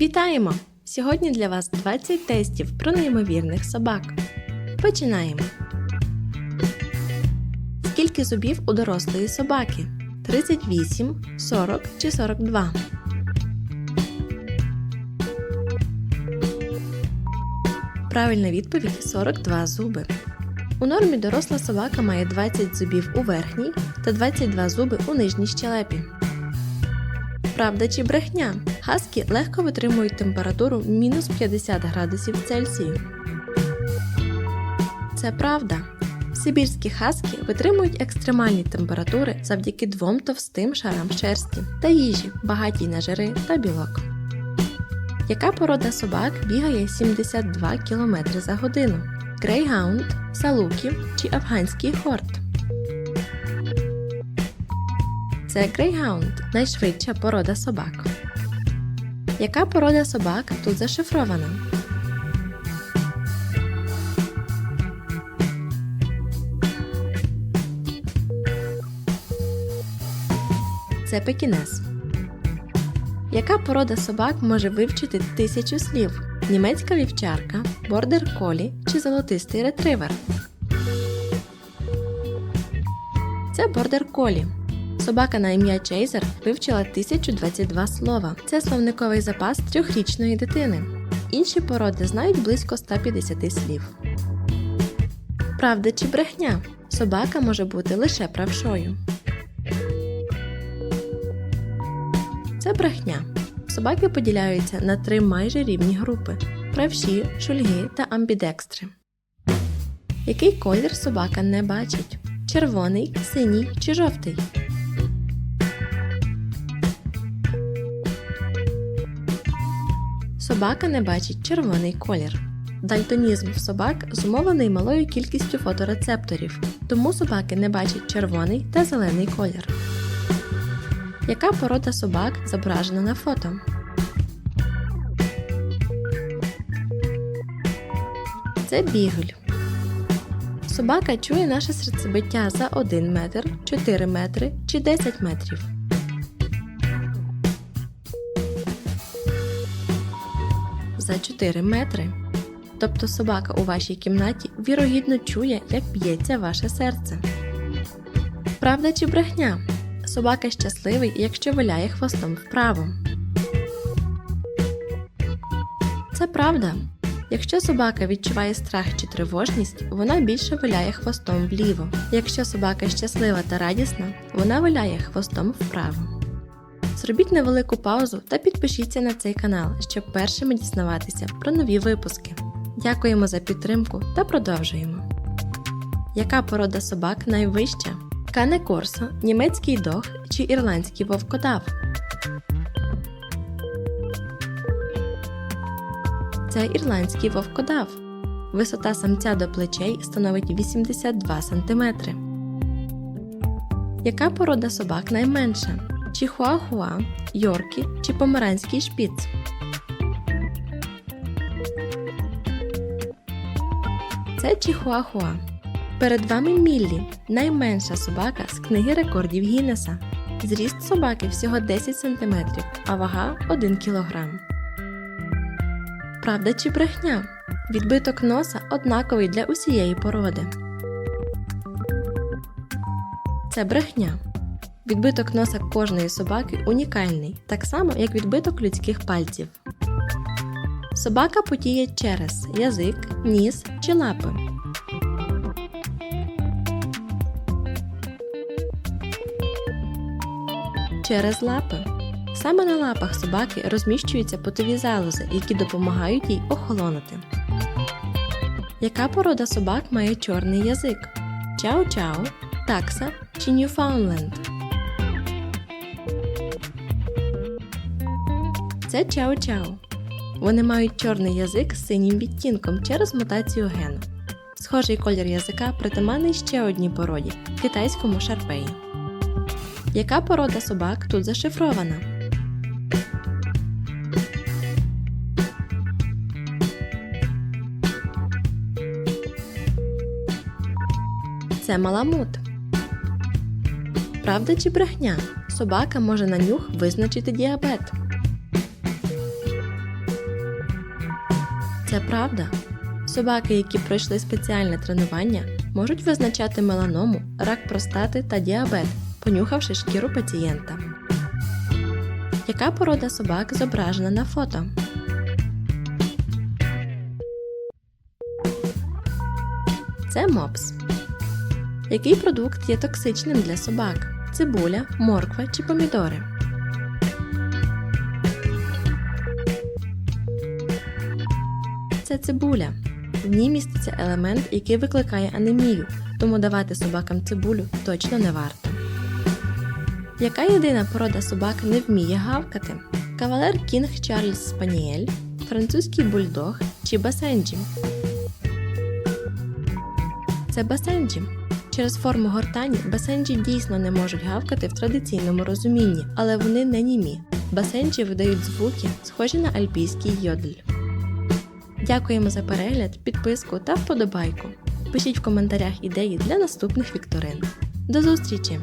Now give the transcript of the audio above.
Вітаємо! Сьогодні для вас 20 тестів про неймовірних собак. Починаємо. Скільки зубів у дорослої собаки? 38, 40 чи 42? Правильна відповідь 42 зуби. У нормі доросла собака має 20 зубів у верхній та 22 зуби у нижній щелепі. Правда чи брехня? Хаскі легко витримують температуру мінус 50 градусів Цельсію. Це правда. Сибірські хаски витримують екстремальні температури завдяки двом товстим шарам шерсті та їжі, багатій на жири та білок. Яка порода собак бігає 72 км за годину? Грейгаунд, салукі чи афганський хорт? Це грейгаунд найшвидша порода собак. Яка порода собак тут зашифрована? Це пекінес. Яка порода собак може вивчити тисячу слів? Німецька вівчарка, бордер колі чи золотистий ретривер? Це бордер колі. Собака на ім'я Чейзер вивчила 1022 слова. Це словниковий запас трьохрічної дитини. Інші породи знають близько 150 слів. Правда чи брехня? Собака може бути лише правшою. Це брехня. Собаки поділяються на три майже рівні групи: правші, шульги та амбідекстри. Який колір собака не бачить? Червоний, синій чи жовтий? Собака не бачить червоний колір. Дальтонізм собак зумовлений малою кількістю фоторецепторів, тому собаки не бачать червоний та зелений колір. Яка порода собак зображена на фото? Це бігль. Собака чує наше серцебиття за 1 метр, 4 метри чи 10 метрів. За 4 метри. Тобто собака у вашій кімнаті вірогідно чує, як б'ється ваше серце. Правда чи брехня? Собака щасливий, якщо виляє хвостом вправо. Це правда. Якщо собака відчуває страх чи тривожність, вона більше виляє хвостом вліво. Якщо собака щаслива та радісна, вона виляє хвостом вправо. Зробіть невелику паузу та підпишіться на цей канал, щоб першими дізнаватися про нові випуски. Дякуємо за підтримку та продовжуємо. Яка порода собак найвища? Кане Корсо, німецький дог чи ірландський вовкодав? Це ірландський вовкодав. Висота самця до плечей становить 82 см. Яка порода собак найменша? Чихуахуа, Йоркі чи померанський шпіц? Це Чихуахуа. Перед вами Міллі, найменша собака з книги рекордів Гіннеса. Зріст собаки всього 10 см, а вага 1 кг. Правда чи брехня? Відбиток носа однаковий для усієї породи. Це брехня. Відбиток носа кожної собаки унікальний, так само як відбиток людських пальців. Собака потіє через язик, ніс чи лапи. Через лапи. Саме на лапах собаки розміщуються потові залози, які допомагають їй охолонути. Яка порода собак має чорний язик? Чау-чау, такса чи Ньюфаундленд? Це чау-чау. Вони мають чорний язик з синім відтінком через мутацію гену. Схожий колір язика притаманний ще одній породі китайському шарпеї. Яка порода собак тут зашифрована? Це маламут. Правда чи брехня? Собака може на нюх визначити діабет. Це правда. Собаки, які пройшли спеціальне тренування, можуть визначати меланому, рак простати та діабет, понюхавши шкіру пацієнта. Яка порода собак зображена на фото? Це мопс. Який продукт є токсичним для собак? Цибуля, морква чи помідори? Це цибуля. В ній міститься елемент, який викликає анемію, тому давати собакам цибулю точно не варто. Яка єдина порода собак не вміє гавкати? Кавалер Кінг Чарльз Спаніель, французький бульдог чи басенджі? Це басенджі. Через форму гортані басенджі дійсно не можуть гавкати в традиційному розумінні, але вони не німі. Басенджі видають звуки, схожі на альпійський йодль. Дякуємо за перегляд, підписку та вподобайку. Пишіть в коментарях ідеї для наступних вікторин. До зустрічі!